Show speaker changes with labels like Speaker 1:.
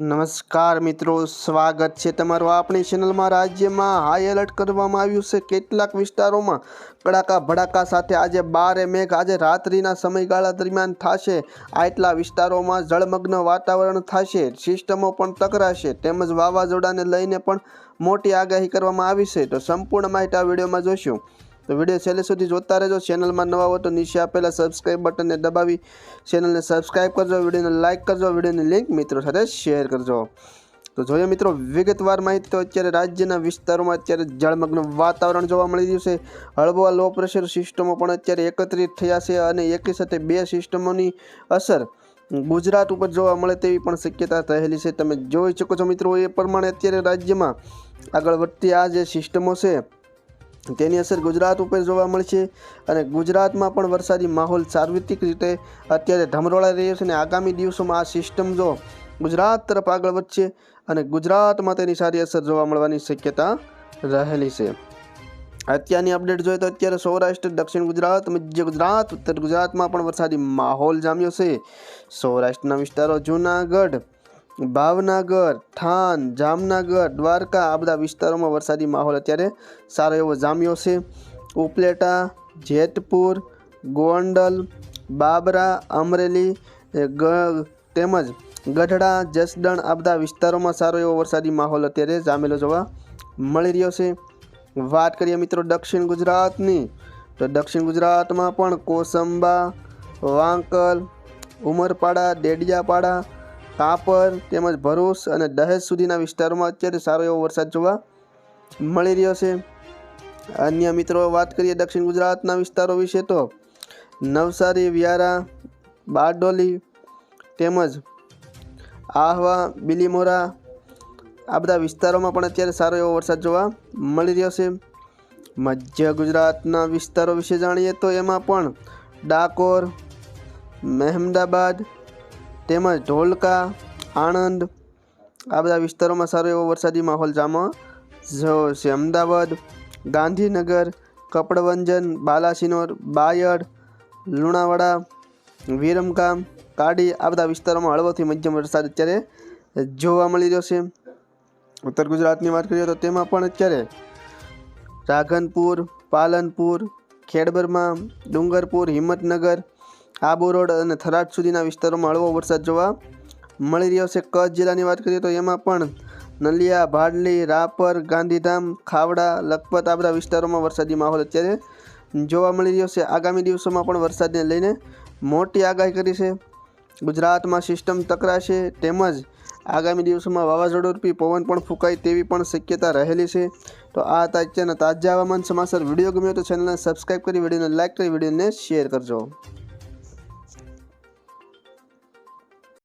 Speaker 1: નમસ્કાર મિત્રો, સ્વાગત છે તમારું આપણી ચેનલમાં રાજ્યમાં હાઈ એલર્ટ કરવામાં આવ્યું છે. કેટલાક વિસ્તારોમાં કડાકા ભડાકા સાથે આજે બારે મેઘ, આજે રાત્રિના સમયગાળા દરમિયાન થશે. આટલા વિસ્તારોમાં જળમગ્ન વાતાવરણ થશે. સિસ્ટમો પણ ટકરાશે. તેમજ વાવાઝોડાને લઈને પણ મોટી આગાહી કરવામાં આવી છે. તો સંપૂર્ણ માહિતી આ વિડીયોમાં જોઈશું. તો વીડિયો છેલ્લે સુધી જોતા રહેજો. ચેનલમાં નવા હો તો નીચે આપેલા સબસ્ક્રાઈબ બટનને દબાવી ચેનલને સબસ્ક્રાઈબ કરજો, વિડીયોને લાઇક કરજો, વિડીયોની લિંક મિત્રો સાથે શેર કરજો. તો જોઈએ મિત્રો, વિગતવાર માહિતી તો અત્યારે રાજ્યના વિસ્તારોમાં અત્યારે જળમગ્ન વાતાવરણ જોવા મળી રહ્યું છે. હળવા લો પ્રેશર સિસ્ટમો પણ અત્યારે એકત્રિત થયા છે અને એકી સાથે બે સિસ્ટમોની અસર ગુજરાત ઉપર જોવા મળે તેવી પણ શક્યતા રહેલી છે. તમે જોઈ શકો છો મિત્રો, એ પ્રમાણે અત્યારે રાજ્યમાં આગળ વધતી આ જે સિસ્ટમો છે તેની અસર ગુજરાત ઉપર જોવા મળશે અને ગુજરાતમાં પણ વરસાદી માહોલ સાર્વત્રિક રીતે અત્યારે ધમરોળાઈ રહ્યો છે અને આગામી દિવસોમાં આ સિસ્ટમ જો ગુજરાત તરફ આગળ વધશે અને ગુજરાતમાં તેની સારી અસર જોવા મળવાની શક્યતા રહેલી છે. અત્યારની અપડેટ જોઈએ તો અત્યારે સૌરાષ્ટ્ર, દક્ષિણ ગુજરાત, મધ્ય ગુજરાત, ઉત્તર ગુજરાતમાં પણ વરસાદી માહોલ જામ્યો છે. સૌરાષ્ટ્રના વિસ્તારો જૂનાગઢ ભાવનગર, થાન, જામનગર, દ્વારકા આ બધા વિસ્તારોમાં વરસાદી માહોલ અત્યારે સારો એવો જામ્યો છે. ઉપલેટા, જેતપુર, ગોંડલ, બાબરા, અમરેલી તેમજ ગઢડા, જસદણ આ બધા વિસ્તારોમાં સારો એવો વરસાદી માહોલ અત્યારે જામેલો જોવા મળી રહ્યો છે. વાત કરીએ મિત્રો દક્ષિણ ગુજરાતની, તો દક્ષિણ ગુજરાતમાં પણ કોસંબા, વાંકલ, ઉમરપાડા, ડેડિયાપાડા કાપર તેમજ ભરૂચ અને દહેજ સુધીના વિસ્તારોમાં અત્યારે સારો એવો વરસાદ જોવા મળી રહ્યો છે. અન્ય મિત્રો, વાત કરીએ દક્ષિણ ગુજરાતના વિસ્તારો વિશે તો નવસારી, વ્યારા, બારડોલી તેમજ આહવા, બિલીમોરા આ બધા વિસ્તારોમાં પણ અત્યારે સારો એવો વરસાદ જોવા મળી રહ્યો છે. મધ્ય ગુજરાતના વિસ્તારો વિશે જાણીએ તો એમાં પણ ડાકોર, મહેમદાબાદ તેમજ ધોલકા આણંદ, આ બધા વિસ્તારોમાં સારો એવો વરસાદી માહોલ જામવા જો છે. અમદાવાદ, ગાંધીનગર, કપડવંજન, બાલાસિનોર, બાયડ, લુણાવાડા, વિરમગામ, કાડી આ બધા વિસ્તારોમાં હળવોથી મધ્યમ વરસાદ અત્યારે જોવા મળી રહ્યો છે. ઉત્તર ગુજરાતની વાત કરીએ તો તેમાં પણ અત્યારે રાધનપુર, પાલનપુર, ખેડબરમાં, ડુંગરપુર, હિંમતનગર આબુ રોડ અને થરાદ સુધીના વિસ્તારોમાં હળવો વરસાદ જોવા મળી રહ્યો છે. કચ્છ જિલ્લાની વાત કરીએ તો એમાં પણ નલિયા, ભાડલી, રાપર, ગાંધીધામ, ખાવડા, લખપત આ બધા વિસ્તારોમાં વરસાદી માહોલ અત્યારે જોવા મળી રહ્યો છે. આગામી દિવસોમાં પણ વરસાદને લઈને મોટી આગાહી કરી છે. ગુજરાતમાં સિસ્ટમ ટકરાશે તેમજ આગામી દિવસોમાં વાવાઝોડું રૂપી પવન પણ ફૂંકાય તેવી પણ શક્યતા રહેલી છે. તો આ અત્યારના તાજા હવામાન સમાચાર. વીડિયો ગમ્યો તો ચેનલને સબસ્ક્રાઈબ કરી, વિડીયોને લાઇક કરી, વિડીયોને શેર કરજો.